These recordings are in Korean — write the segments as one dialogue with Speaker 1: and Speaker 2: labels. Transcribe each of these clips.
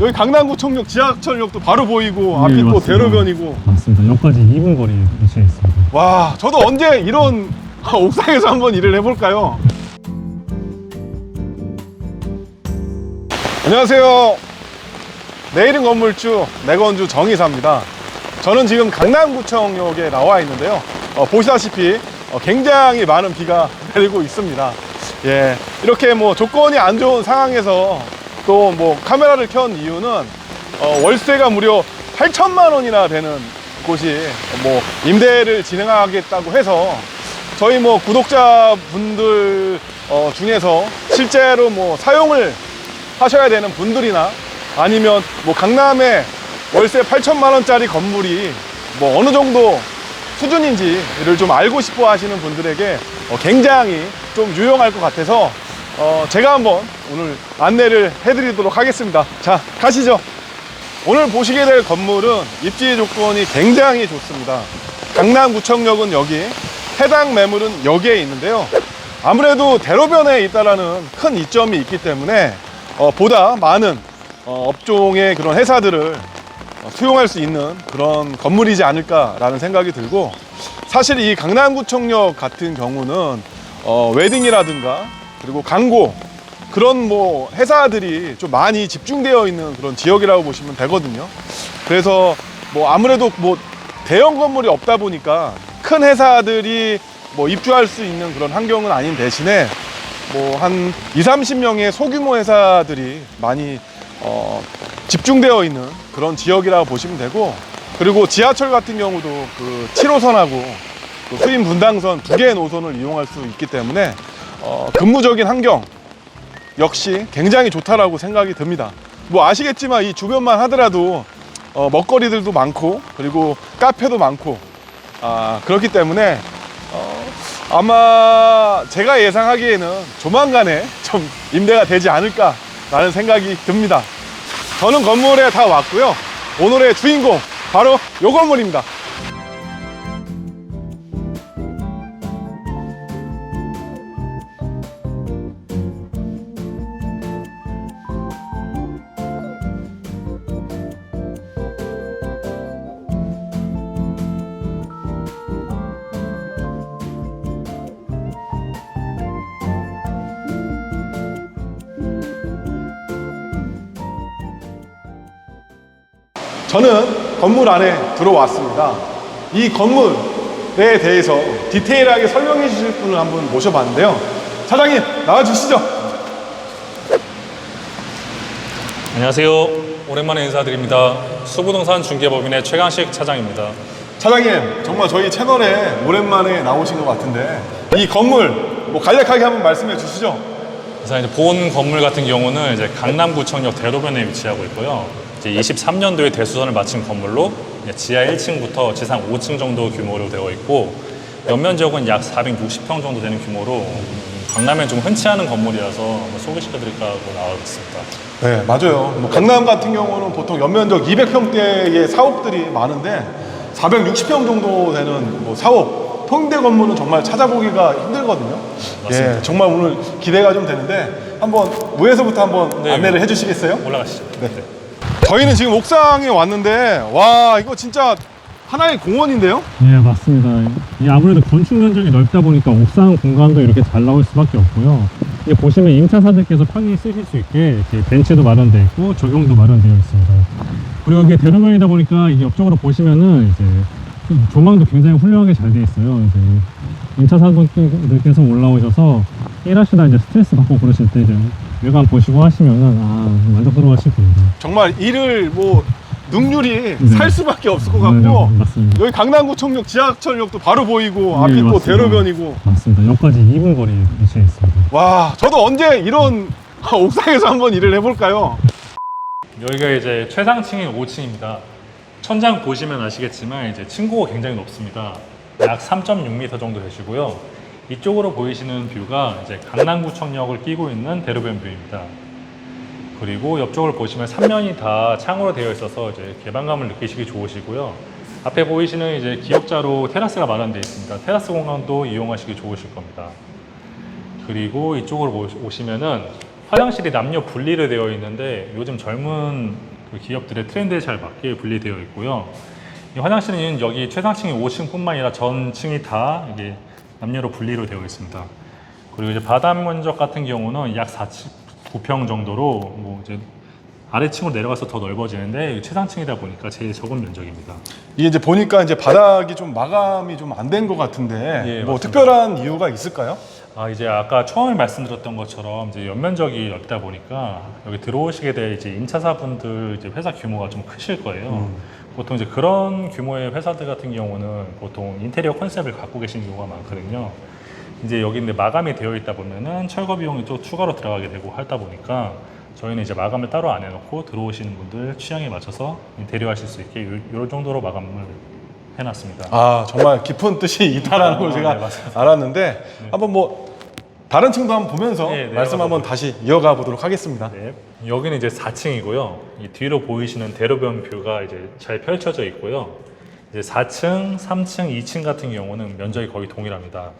Speaker 1: 여기 강남구청역 지하철역도 바로 보이고 앞이
Speaker 2: 예,
Speaker 1: 또
Speaker 2: 맞습니다.
Speaker 1: 대로변이고
Speaker 2: 맞습니다. 여기까지 2분 거리에 위치해 있습니다.
Speaker 1: 와 저도 언제 이런 옥상에서 한번 일을 해볼까요? 안녕하세요. 내일은 건물주 내건주 정의사입니다. 저는 지금 강남구청역에 나와 있는데요. 어, 보시다시피 어, 굉장히 많은 비가 내리고 있습니다. 예, 이렇게 뭐 조건이 안 좋은 상황에서 또 뭐 카메라를 켠 이유는 어, 월세가 무려 8천만 원이나 되는 곳이 뭐 임대를 진행하겠다고 해서 저희 뭐 구독자분들 어, 중에서 실제로 뭐 사용을 하셔야 되는 분들이나 아니면 뭐 강남에 월세 8천만 원짜리 건물이 뭐 어느 정도 수준인지를 좀 알고 싶어 하시는 분들에게 어, 굉장히 좀 유용할 것 같아서 어, 제가 한번 오늘 안내를 해드리도록 하겠습니다. 자, 가시죠. 오늘 보시게 될 건물은 입지 조건이 굉장히 좋습니다. 강남구청역은 여기, 해당 매물은 여기에 있는데요. 아무래도 대로변에 있다라는 큰 이점이 있기 때문에 어, 보다 많은 어, 업종의 그런 회사들을 어, 수용할 수 있는 그런 건물이지 않을까라는 생각이 들고 사실 이 강남구청역 같은 경우는 어, 웨딩이라든가 그리고 광고 그런 뭐 회사들이 좀 많이 집중되어 있는 그런 지역이라고 보시면 되거든요. 그래서 뭐 아무래도 뭐 대형 건물이 없다 보니까 큰 회사들이 뭐 입주할 수 있는 그런 환경은 아닌 대신에 뭐 한 2, 30명의 소규모 회사들이 많이 어, 집중되어 있는 그런 지역이라고 보시면 되고 그리고 지하철 같은 경우도 그 7호선하고 그 수인 분당선 두 개의 노선을 이용할 수 있기 때문에 어, 근무적인 환경 역시 굉장히 좋다라고 생각이 듭니다. 뭐 아시겠지만 이 주변만 하더라도 어, 먹거리들도 많고 그리고 카페도 많고 아, 그렇기 때문에 어, 아마 제가 예상하기에는 조만간에 좀 임대가 되지 않을까라는 생각이 듭니다. 저는 건물에 다 왔고요. 오늘의 주인공 바로 요 건물입니다. 저는 건물 안에 들어왔습니다. 이 건물에 대해서 디테일하게 설명해 주실 분을 한번 모셔봤는데요. 사장님, 나와 주시죠.
Speaker 3: 안녕하세요. 오랜만에 인사드립니다. 수부동산 중개법인의 최강식 차장입니다.
Speaker 1: 사장님, 정말 저희 채널에 오랜만에 나오신 것 같은데, 이 건물, 뭐 간략하게 한번 말씀해 주시죠.
Speaker 3: 그래서 이제 본 건물 같은 경우는 이제 강남구청역 대로변에 위치하고 있고요. 이제 23년도에 대수선을 마친 건물로 지하 1층부터 지상 5층 정도 규모로 되어 있고 연면적은 약 460평 정도 되는 규모로 음, 강남에 좀 흔치 않은 건물이라서 한번 소개시켜드릴까 하고 나와 있습니다.
Speaker 1: 네, 맞아요. 뭐 강남 같은 경우는 보통 연면적 200평대의 사옥들이 많은데 460평 정도 되는 뭐 사옥, 통대 건물은 정말 찾아보기가 힘들거든요.
Speaker 3: 맞습니다.
Speaker 1: 예, 정말 오늘 기대가 좀 되는데 한번 위에서부터 한번
Speaker 3: 네.
Speaker 1: 안내를 해주시겠어요?
Speaker 3: 올라가시죠.
Speaker 1: 네. 저희는 지금 옥상에 왔는데 와 이거 진짜 하나의 공원인데요?
Speaker 2: 예, 맞습니다. 이 아무래도 건축 면적이 넓다 보니까 옥상 공간도 이렇게 잘 나올 수밖에 없고요. 이 보시면 임차사들께서 편히 쓰실 수 있게 이렇게 벤치도 마련되어 있고 조경도 마련되어 있습니다. 그리고 이게 대로변이다 보니까 이게 옆쪽으로 보시면은 이제 조망도 굉장히 훌륭하게 잘돼 있어요. 이제 임차사분들께서 올라오셔서 일하시다 이제 스트레스 받고 그러실 때 이제 외관 보시고 하시면은 아 만족스러워 하실 겁니다.
Speaker 1: 정말 이를 뭐 능률이
Speaker 2: 네.
Speaker 1: 살 수밖에 없을 것
Speaker 2: 네,
Speaker 1: 같고
Speaker 2: 맞습니다.
Speaker 1: 여기 강남구청역 지하철역도 바로 보이고
Speaker 2: 네,
Speaker 1: 앞이 또
Speaker 2: 맞습니다.
Speaker 1: 대로변이고
Speaker 2: 맞습니다. 여기까지 2분 거리에 위치해 있습니다.
Speaker 1: 와 저도 언제 이런 옥상에서 한번 일을 해볼까요?
Speaker 3: 여기가 이제 최상층인 5층입니다. 천장 보시면 아시겠지만 이제 층고가 굉장히 높습니다. 약 3.6m 정도 되시고요. 이쪽으로 보이시는 뷰가 이제 강남구청역을 끼고 있는 대로변 뷰입니다. 그리고 옆쪽을 보시면 3면이 다 창으로 되어 있어서 이제 개방감을 느끼시기 좋으시고요. 앞에 보이시는 이제 기역자로 테라스가 마련되어 있습니다. 테라스 공간도 이용하시기 좋으실 겁니다. 그리고 이쪽으로 오시면은 화장실이 남녀 분리로 되어 있는데 요즘 젊은 그리고 기업들의 트렌드에 잘 맞게 분리되어 있고요. 이 화장실은 여기 최상층이 5층뿐만 아니라 전층이 다 이게 남녀로 분리로 되어 있습니다. 그리고 이제 바닥 면적 같은 경우는 약 4.9평 정도로 뭐 이제 아래층으로 내려가서 더 넓어지는데 최상층이다 보니까 제일 적은 면적입니다.
Speaker 1: 이게 이제 보니까 이제 바닥이 좀 마감이 좀 안 된 것 같은데
Speaker 3: 예,
Speaker 1: 뭐
Speaker 3: 맞습니다.
Speaker 1: 특별한 이유가 있을까요?
Speaker 3: 아 이제 아까 처음에 말씀드렸던 것처럼 이제 연면적이 넓다 보니까 여기 들어오시게 될 이제 임차사분들 이제 회사 규모가 좀 크실 거예요. 보통 이제 그런 규모의 회사들 같은 경우는 보통 인테리어 컨셉을 갖고 계신 경우가 많거든요. 이제 여기 근데 마감이 되어 있다 보면은 철거 비용이 또 추가로 들어가게 되고 하다 보니까 저희는 이제 마감을 따로 안 해놓고 들어오시는 분들 취향에 맞춰서 인테리어 하실 수 있게 이런 정도로 마감을 해놨습니다.
Speaker 1: 아 정말 깊은 뜻이 있다라는 걸
Speaker 3: 아,
Speaker 1: 제가
Speaker 3: 네.
Speaker 1: 알았는데 한번 뭐 다른 층도 한번 보면서
Speaker 3: 네, 네,
Speaker 1: 말씀 한번 다시 이어가 보도록 하겠습니다.
Speaker 3: 네. 여기는 이제 4층이고요. 이 뒤로 보이시는 대로변 뷰가 이제 잘 펼쳐져 있고요. 이제 4층, 3층, 2층 같은 경우는 면적이 거의 동일합니다.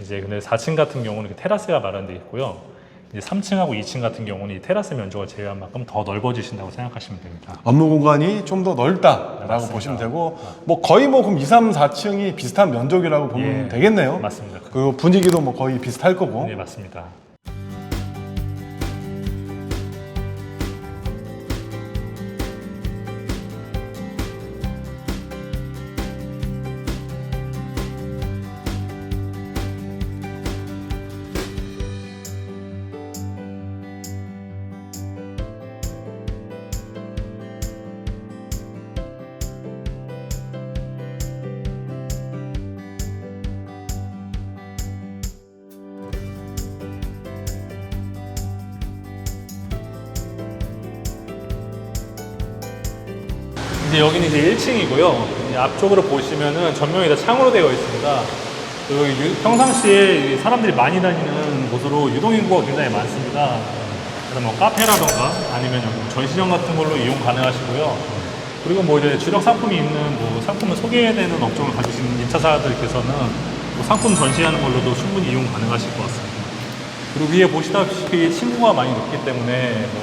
Speaker 3: 이제 근데 4층 같은 경우는 이렇게 테라스가 마련되어 있고요. 이제 3층하고 2층 같은 경우는 이 테라스 면적을 제외한 만큼 더 넓어지신다고 생각하시면 됩니다.
Speaker 1: 업무 공간이 좀 더 넓다라고
Speaker 3: 맞습니다.
Speaker 1: 보시면 되고 뭐 거의 뭐 그럼 2, 3, 4층이 비슷한 면적이라고 보면
Speaker 3: 예,
Speaker 1: 되겠네요.
Speaker 3: 맞습니다.
Speaker 1: 그리고 분위기도 뭐 거의 비슷할 거고.
Speaker 3: 네, 맞습니다. 이제 여기는 이제 1층이고요. 앞쪽으로 보시면은 전면이 다 창으로 되어 있습니다. 유- 평상시에 사람들이 많이 다니는 곳으로 유동인구가 굉장히 많습니다. 그래서 뭐 카페라던가 아니면 여기 뭐 전시장 같은 걸로 이용 가능하시고요. 그리고 뭐 이제 주력 상품이 있는 뭐 상품을 소개되는 업종을 가지신 임차사들께서는 뭐 상품 전시하는 걸로도 충분히 이용 가능하실 것 같습니다. 그리고 위에 보시다시피 층고가 많이 높기 때문에 뭐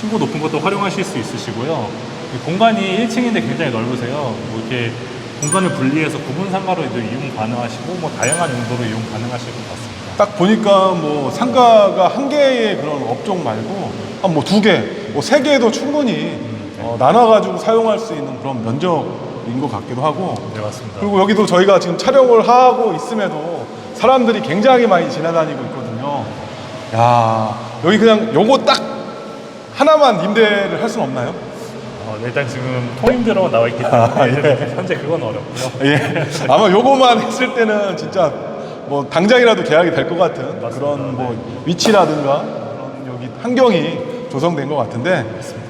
Speaker 3: 층고 높은 것도 활용하실 수 있으시고요. 이 공간이 1층인데 굉장히 넓으세요. 뭐 이렇게 공간을 분리해서 구분 상가로도 이용 가능하시고 뭐 다양한 용도로 이용 가능하실 것 같습니다.
Speaker 1: 딱 보니까 뭐 상가가 한 개의 그런 업종 말고 한 뭐 두 개, 뭐 세 개도 충분히 어, 나눠가지고 사용할 수 있는 그런 면적인 것 같기도 하고
Speaker 3: 네 맞습니다.
Speaker 1: 그리고 여기도 저희가 지금 촬영을 하고 있음에도 사람들이 굉장히 많이 지나다니고 있거든요. 야 여기 그냥 요거 딱 하나만 임대를 할 수는 없나요?
Speaker 3: 어, 일단 지금 통임대로 나와 있기 때문에
Speaker 1: 아, 예.
Speaker 3: 현재 그건 어렵고요.
Speaker 1: 예. 아마 요거만 했을 때는 진짜 뭐 당장이라도 계약이 될 것 같은
Speaker 3: 맞습니다.
Speaker 1: 그런 뭐 위치라든가 그런 여기 환경이 조성된 것 같은데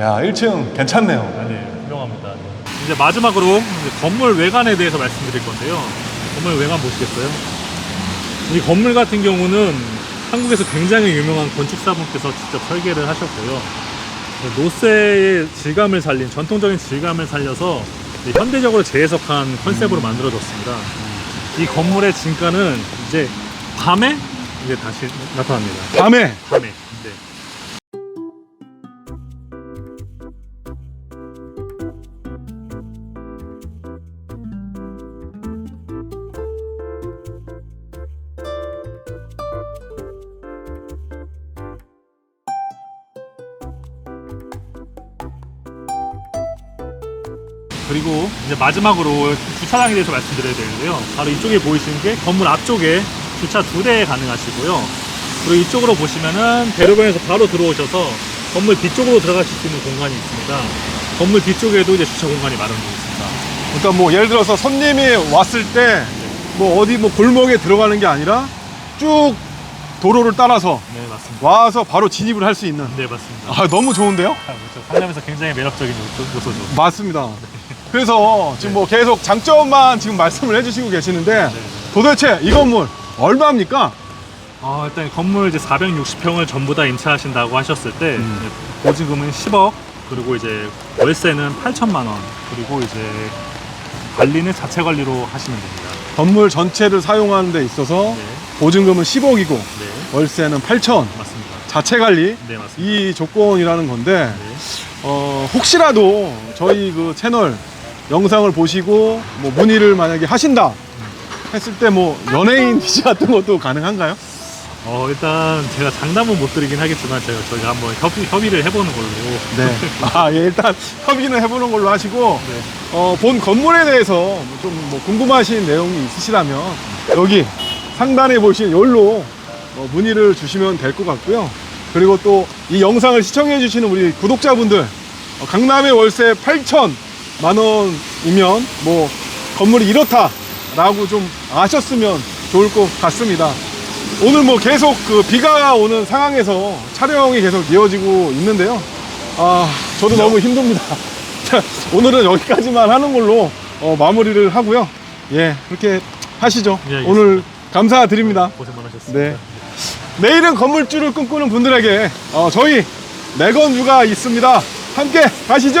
Speaker 1: 야 1층 괜찮네요.
Speaker 3: 아, 네, 훌륭합니다. 네. 이제 마지막으로 이제 건물 외관에 대해서 말씀드릴 건데요. 건물 외관 보시겠어요? 이 건물 같은 경우는 한국에서 굉장히 유명한 건축사분께서 직접 설계를 하셨고요. 노세의 질감을 살린 전통적인 질감을 살려서 현대적으로 재해석한 컨셉으로 만들어졌습니다. 이 건물의 진가는 이제 밤에 이제 다시 나타납니다.
Speaker 1: 밤에
Speaker 3: 밤에. 네. 그리고 이제 마지막으로 주차장에 대해서 말씀드려야 되는데요. 바로 이쪽에 보이시는 게 건물 앞쪽에 주차 두 대 가능하시고요. 그리고 이쪽으로 보시면은 대로변에서 바로 들어오셔서 건물 뒤쪽으로 들어가실 수 있는 공간이 있습니다. 건물 뒤쪽에도 이제 주차 공간이 마련되어 있습니다.
Speaker 1: 그러니까 뭐 예를 들어서 손님이 왔을 때 뭐 어디 뭐 골목에 들어가는 게 아니라 쭉 도로를 따라서
Speaker 3: 네, 맞습니다.
Speaker 1: 와서 바로 진입을 할 수 있는
Speaker 3: 네, 맞습니다.
Speaker 1: 아 너무 좋은데요?
Speaker 3: 아, 그렇죠. 상담에서 굉장히 매력적인 요소- 요소죠.
Speaker 1: 맞습니다. 그래서 지금 뭐 계속 장점만 지금 말씀을 해주시고 계시는데 도대체 이 건물 얼마입니까?
Speaker 3: 아, 일단 건물 이제 460평을 전부 다 임차하신다고 하셨을 때
Speaker 1: 음.
Speaker 3: 이제 보증금은 10억 그리고 이제 월세는 8천만 원 그리고 이제 관리는 자체 관리로 하시면 됩니다.
Speaker 1: 건물 전체를 사용하는 데 있어서
Speaker 3: 네,
Speaker 1: 보증금은 10억이고
Speaker 3: 네,
Speaker 1: 월세는 8천
Speaker 3: 맞습니다.
Speaker 1: 자체 관리
Speaker 3: 네, 맞습니다.
Speaker 1: 이 조건이라는 건데
Speaker 3: 네.
Speaker 1: 어, 혹시라도 저희 그 채널 영상을 보시고 뭐 문의를 만약에 하신다 했을 때 뭐 연예인 기지 같은 것도 가능한가요?
Speaker 3: 어, 일단 제가 장담은 못 드리긴 하겠지만 제가 저희가 한번 협의, 협의를 해보는 걸로.
Speaker 1: 네. 아, 예, 일단 협의는 해보는 걸로 하시고,
Speaker 3: 네.
Speaker 1: 어, 본 건물에 대해서 좀 뭐 궁금하신 내용이 있으시다면, 여기 상단에 보시는 여기로 어, 문의를 주시면 될 것 같고요. 그리고 또 이 영상을 시청해주시는 우리 구독자분들, 어, 강남의 월세 8천 만 원이면 뭐 건물이 이렇다라고 좀 아셨으면 좋을 것 같습니다. 오늘 뭐 계속 그 비가 오는 상황에서 촬영이 계속 이어지고 있는데요. 아, 저도 너무 힘듭니다. 자, 오늘은 여기까지만 하는 걸로 어, 마무리를 하고요. 예, 그렇게 하시죠.
Speaker 3: 예, 알겠습니다.
Speaker 1: 오늘 감사드립니다.
Speaker 3: 고생 많으셨습니다.
Speaker 1: 네. 내일은 건물주를 꿈꾸는 분들에게 어, 저희 내건주가 있습니다. 함께 가시죠!